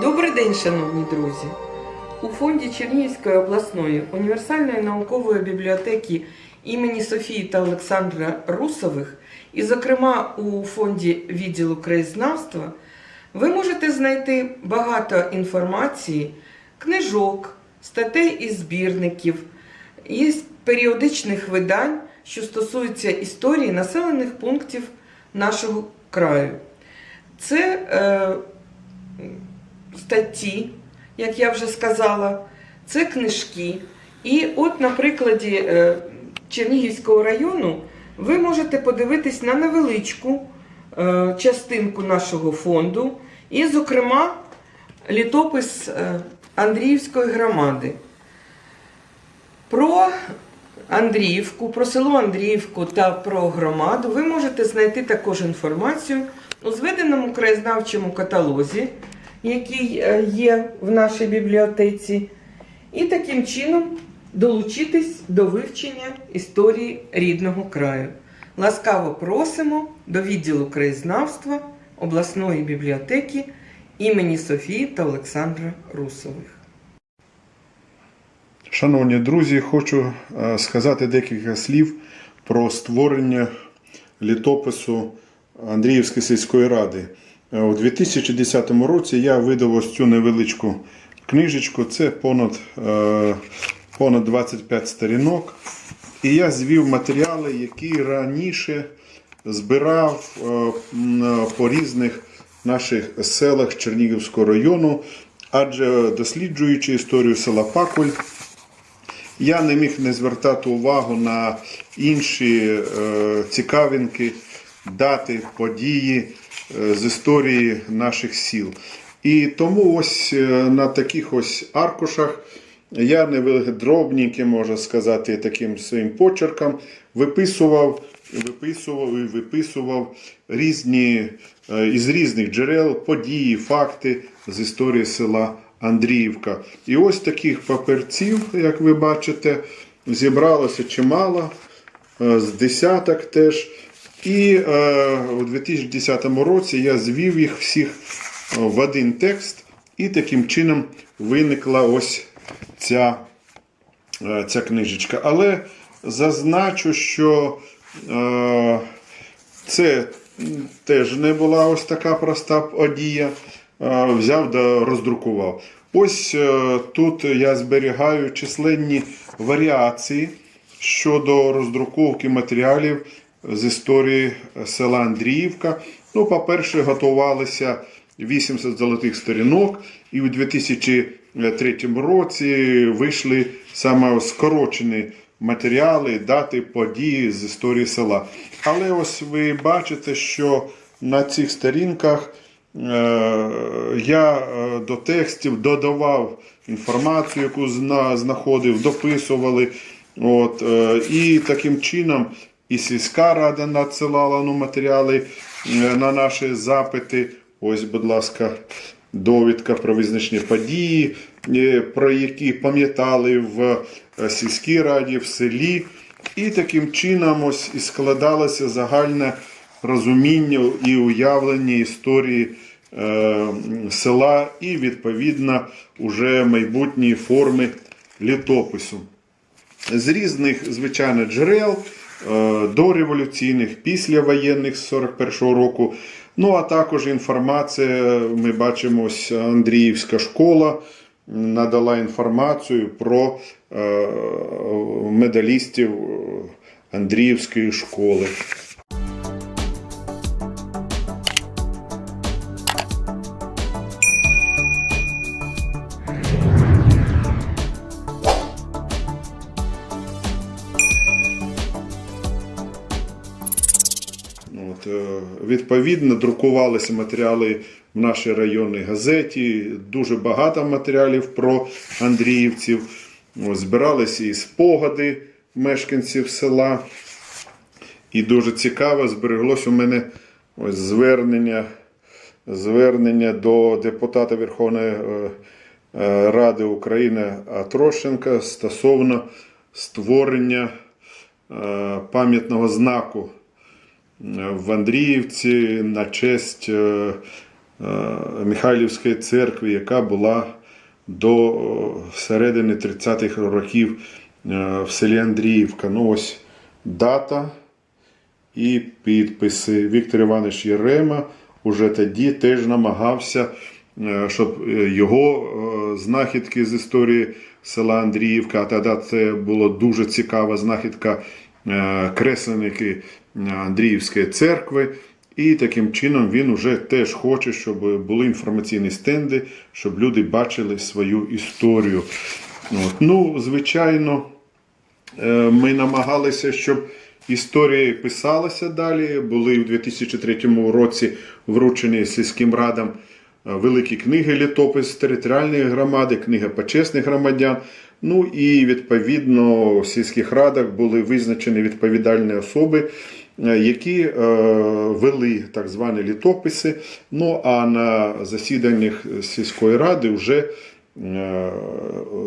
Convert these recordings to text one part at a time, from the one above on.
Добрий день, шановні друзі! У фонді Чернігівської обласної універсальної наукової бібліотеки імені Софії та Олександра Русових, і, зокрема, у фонді відділу краєзнавства, ви можете знайти багато інформації, книжок, статей із збірників, із періодичних видань, що стосуються історії населених пунктів нашого краю. Це е, статті, як я вже сказала, це книжки. І от на прикладі е, Чернігівського району ви можете подивитись на невеличку е, частинку нашого фонду, і, зокрема, літопис е, Андріївської громади. Про Андріївку, про село Андріївку та про громаду ви можете знайти також інформацію у зведеному краєзнавчому каталозі, який е, є в нашій бібліотеці, і таким чином долучитись до вивчення історії рідного краю. Ласкаво просимо до відділу краєзнавства обласної бібліотеки імені Софії та Олександра Русових. Шановні друзі, хочу е, сказати декілька слів про створення літопису Андріївської сільської ради. Е, У 2010 році я видав ось цю невеличку книжечку, це понад, е, понад 25 сторінок. І я звів матеріали, які раніше збирав е, по різних наших селах Чернігівського району, адже досліджуючи історію села Пакуль, я не міг не звертати увагу на інші цікавинки, дати, події з історії наших сіл. І тому ось е, на таких ось аркушах я невелике дробненьке, можна сказати, таким своїм почерком виписував, виписував і виписував різні е, із різних джерел події, факти з історії села Андріївка. І ось таких паперців, як ви бачите, зібралося чимало, е, з десяток теж. І е, у 2010 році я звів їх всіх е, в один текст, і таким чином виникла ось ця, е, ця книжечка. Але зазначу, що е, це теж не була ось така проста подія. Е, Взяв да роздрукував. Ось е, тут я зберігаю численні варіації щодо роздруковки матеріалів з історії села Андріївка. Ну, по-перше, готувалися 80 золотих сторінок, і у 2003 році вийшли саме скорочені матеріали, дати події з історії села. Але ось ви бачите, що на цих сторінках е, я е, до текстів додавав інформацію, яку знаходив, дописували. От, е, і таким чином і сільська рада надсилала ну, матеріали е, на наші запити. Ось, будь ласка, довідка про визначні події, е, про які пам'ятали в е, сільській раді, в селі. І таким чином ось і складалося загальне розуміння і уявлення історії е, села і, відповідно, уже майбутньої форми літопису з різних, звичайно, джерел, дореволюційних, післявоєнних з 41-го року. Ну, а також інформація, ми бачимо, ось Андріївська школа надала інформацію про е, медалістів е, Андріївської школи. Відповідно, друкувалися матеріали в нашій районній газеті. Дуже багато матеріалів про Андріївців. Збиралися і спогади мешканців села. І дуже цікаво збереглось у мене ось звернення, звернення до депутата Верховної е, е, Ради України Атрошенка стосовно створення е, пам'ятного знаку в Андріївці на честь е, е, Михайлівської церкви, яка була до е, середини 30-х років в селі Андріївка. Ну ось дата і підписи. Віктор Іванович Єрема уже тоді теж намагався, щоб його знахідки з історії села Андріївка, а тоді це була дуже цікава знахідка е, кресленники е, Андріївської церкви. І таким чином він вже теж хоче, щоб були інформаційні стенди, щоб люди бачили свою історію. От. Ну, звичайно, Е, Ми намагалися, щоб історія писалася далі. Були в 2003 році вручені сільським радам великі книги літопис територіальної громади, книга почесних громадян. Ну і відповідно в сільських радах були визначені відповідальні особи, е, які е, вели так звані літописи. Ну а на засіданнях сільської ради вже е,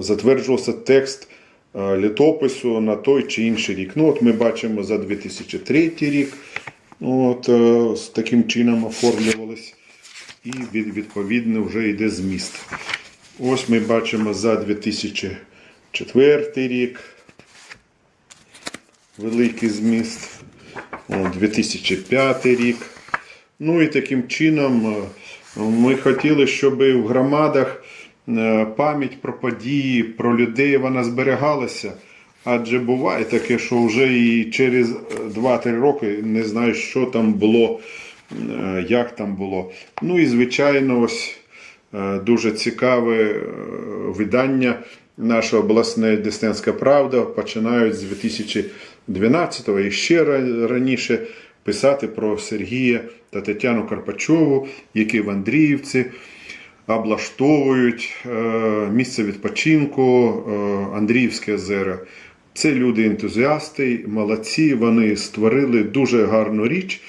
затверджувався текст е, літопису на той чи інший рік. Ну, от ми бачимо за 2003 рік. От, е, таким чином оформлювалось. І від, відповідно вже йде зміст. Ось ми бачимо за 2004 рік. Великий зміст. 2005 рік. Ну і таким чином е, ми хотіли, щоб в громадах е, пам'ять про події, про людей вона зберігалася. Адже буває таке, що вже і через 2-3 роки не знаю, що там було, як там було. Ну і звичайно, ось е, дуже цікаве е, видання наша обласне Деснянська Правда починають з 2012-го і ще раніше писати про Сергія та Тетяну Карпачову, які в Андріївці облаштовують е, місце відпочинку е, Андріївське озеро. Це люди-ентузіасти, молодці, вони створили дуже гарну річ.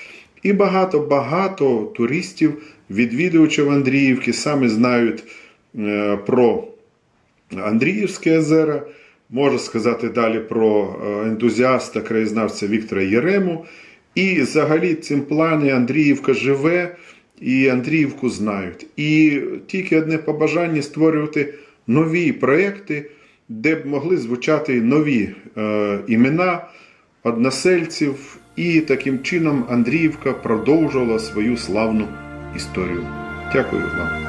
І багато-багато туристів, відвідувачів Андріївки, саме знають е, про Андріївське озеро. Можу сказати далі про е, ентузіаста, краєзнавця Віктора Єрему. І взагалі цим плані Андріївка живе і Андріївку знають. І тільки одне побажання створювати нові проекти, де б могли звучати нові е, імена односельців. І таким чином Андріївка продовжувала свою славну історію. Дякую вам.